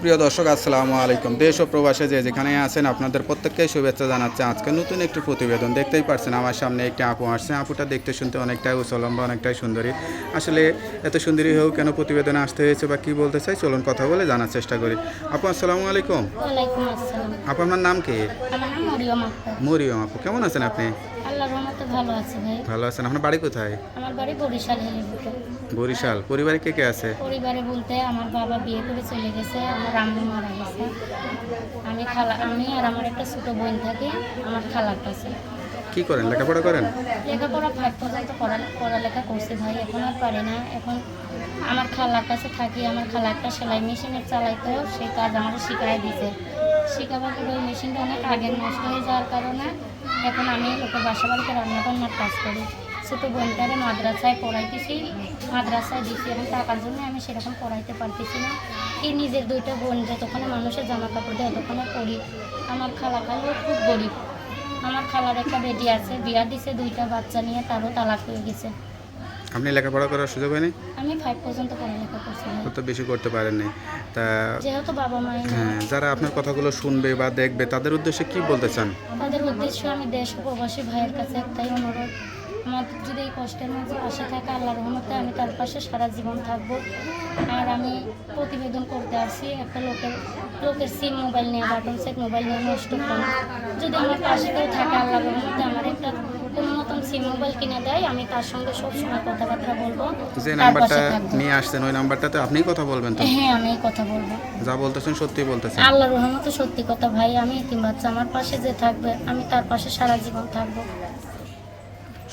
প্রিয় দর্শক আসসালামু আলাইকুম। দেশ ও প্রবাসে যে যেখানে আছেন আপনাদের প্রত্যেককে শুভেচ্ছা জানাচ্ছে। আজকে নতুন একটি প্রতিবেদন দেখতেই পারছেন আমার সামনে একটি আপু আসছে। আপুটা দেখতে শুনতে অনেকটাই উচলম্বা অনেকটাই সুন্দরী। আসলে এত সুন্দরী হয়েও কেন প্রতিবেদনে আসতে হয়েছে বা কি বলতে চাই চলুন কথা বলে জানার চেষ্টা করি। আপু আসসালামু আলাইকুম। আপু আপনার নাম কি? মরিয়ম আক্তার। মরিয়ম আপু কেমন আছেন আপনি? আল্লাহর রহমতে ভালো আছে ভাই। ভালো আছেন আপনার বাড়ি কোথায়? আমার বাড়ি বরিশাল হেলিপুটে বরিশাল পরিবারে কে কে আছে? পরিবারে বলতে আমার বাবা বিয়ে করে চলে গেছে আমার আম্মু মারা গেছে। আমি খালা আমি আর আমার একটা ছোট বোন থাকে আমার খালার কাছে। কি করেন? লেখাপড়া করেন? লেখাপড়া ফাইভ পর্যন্ত পড়া পড়ালেখা করছি ভাই, এখন আর পারি না। এখন আমার খালার কাছে থাকি, আমার খালা একটা সেলাই মেশিনের চালাইতো সেই কাজ আমার শিখাই দিছে। শিখাবার ওই মেশিনটা অনেক আগের নষ্ট হয়ে যাওয়ার কারণে এখন আমি লোকের বাসা বাড়িতে রান্না বান্নার কাজ করি। ছোটো বোনটারে মাদ্রাসায় পড়াইতেছি, মাদ্রাসায় দিচ্ছি এবং টাকার জন্য আমি সেরকম পড়াইতে পারতেছি না। এই নিজের দুইটা বোন যতক্ষণে মানুষের জামা কাপড় দেয় ততক্ষণে পড়ি। আমার খালা খালো খুব গরিব। আমার খালার একটা বেটি আছে বিয়া দিছে দুইটা বাচ্চা নিয়ে তারও তালাক হয়ে গেছে। আপনি লেখাপড়া করার সুযোগ হয়নি? আমি ফাইভ পর্যন্ত পড়ালেখা করছি। তো বেশি করতে পারেননি। তা যেহেতু বাবা মা হ্যাঁ যারা আপনার কথাগুলো শুনবে বা দেখবে তাদের উদ্দেশ্যে কি বলতে চান? তাদের উদ্দেশ্য আমি দেশ উপবাসী প্রবাসী ভাইয়ের কাছে একটাই অনুরোধ। আমার যদি এই কষ্টের মাঝে পাশে থাকে আল্লাহ রহমতে আমি তার পাশে সারা জীবন থাকব। আর আমি প্রতিবেদন করতে আসি একটা লোকের লোকের সিম মোবাইল নিয়ে বাটন সেট মোবাইল নিয়ে নষ্ট ফোন যদি আমার পাশে কেউ থাকে আল্লাহ রহমতে আমার একটা কোনো মতন সিম মোবাইল কিনে দেয় আমি তার সঙ্গে সবসময় কথাবার্তা বলব যে নাম্বারটা নিয়ে আসছেন ওই নাম্বারটাতে আপনিই কথা বলবেন তো? হ্যাঁ আমি কথা বলব। যা বলতেছেন সত্যি বলতেছেন। আল্লাহ রহমতে সত্যি কথা ভাই আমি বাচ্চা আমার পাশে যে থাকবে আমি তার পাশে সারা জীবন থাকব।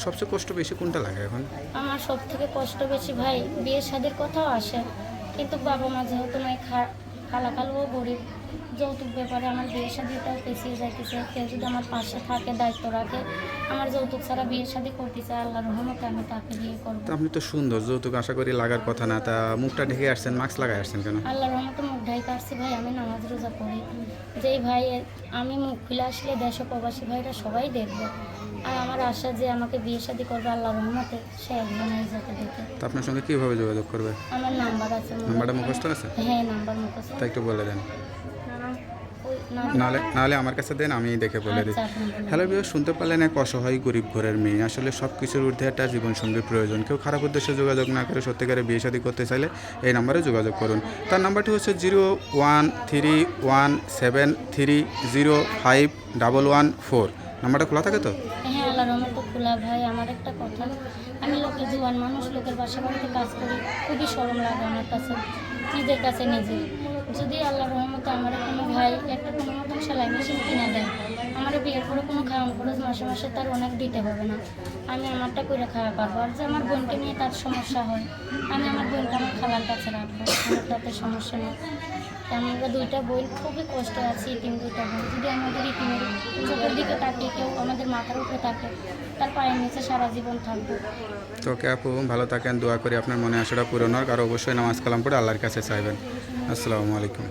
সবচেয়ে কষ্ট বেশি কোনটা লাগে এখন? আমার সব থেকে কষ্ট বেশি ভাই বিয়ের সাদের কথাও আসে। কিন্তু বাবা মা যেহেতু নাই খালা খালুও গরিব। যৌতুক ব্যাপারে আমার বিয়ে শাদিটাও পেছিয়ে যাইতেছে। কেউ যদি আমার পাশে থাকে দায়িত্ব রাখে আমার যৌতুক ছাড়া বিয়ে শাদি করতেছে আল্লাহ রহমতে আমি তাকে বিয়ে করব? আপনি তো সুন্দর যৌতুক আশা করি লাগার কথা না। তা মুখটা ঢেকে আসছেন মাস্ক লাগাই আসছেন কেন? আল্লাহ রহমতে মুখ ঢাই কাটছি ভাই আমি নামাজ রোজা করি যেই ভাই আমি মুখ খুলে আসলে দেশ প্রবাসী ভাইরা সবাই দেখবে। আর আমার আশা যে আমাকে বিয়ে শাদি করবে আল্লাহ রহমতে সে একজন এই যাতে দেখে তো আপনার সঙ্গে কীভাবে যোগাযোগ করবে? আমার নাম্বার আছে নাম্বারটা মুখস্থ আছে? হ্যাঁ নাম্বার মুখস্থ। তা একটু বলে দেন। নাহলে নাহলে আমার কাছে দেন আমি দেখে বলে দিই। আচ্ছা। হ্যালো বিও শুনতে পারলেন এক অসহায় গরিব ঘরের মেয়ে। আসলে সব কিছুর ঊর্ধ্বে একটা জীবনসঙ্গীর প্রয়োজন। কেউ খারাপ উদ্দেশ্যে যোগাযোগ না করে সত্যিকারে বিয়ে শাদী করতে চাইলে এই নাম্বারে যোগাযোগ করুন। তার নাম্বারটি হচ্ছে zero one three one seven three zero five double one four. নাম্বারটা খোলা থাকে তো? খোলা ভাই, আমার একটা কথা। আমি লোকের জোয়ান মানুষ, লোকের বাসা বাড়িতে কাজ করি, খুবই সরম লাগে আমার কাছে, নিজের কাছে নিজে। যদি আল্লাহ রহমতে আমার কোনো ভাই, একটা কোনো মতন সেলাই মেশিন কিনে দেয়, আমার বিয়ের পরে কোনো খাওয়ান খরচ মাসে মাসে তার অনেক দিতে হবে না। আমি আমারটা করে খাওয়া পারব। আর যে আমার বোনকে নিয়ে তার সমস্যা হয়, আমি আমার বোনকে আমার খালার কাছে রাখব, আমার তাতে সমস্যা নেই। আমরা দুইটা বই খুবই কষ্ট আছি এটিএম দুইটা বোন যদি আমাদের ইতিমের চোখের দিকে তাকিয়ে কেউ আমাদের মাথার উপরে থাকে, তার পায়ের নিচে সারা জীবন থাকবে। তো ওকে আপু, ভালো থাকেন, দোয়া করি আপনার মনে আসাটা পূরণ হোক, আর অবশ্যই নামাজ কালাম পড়ে আল্লাহর কাছে চাইবেন। আসসালামু আলাইকুম।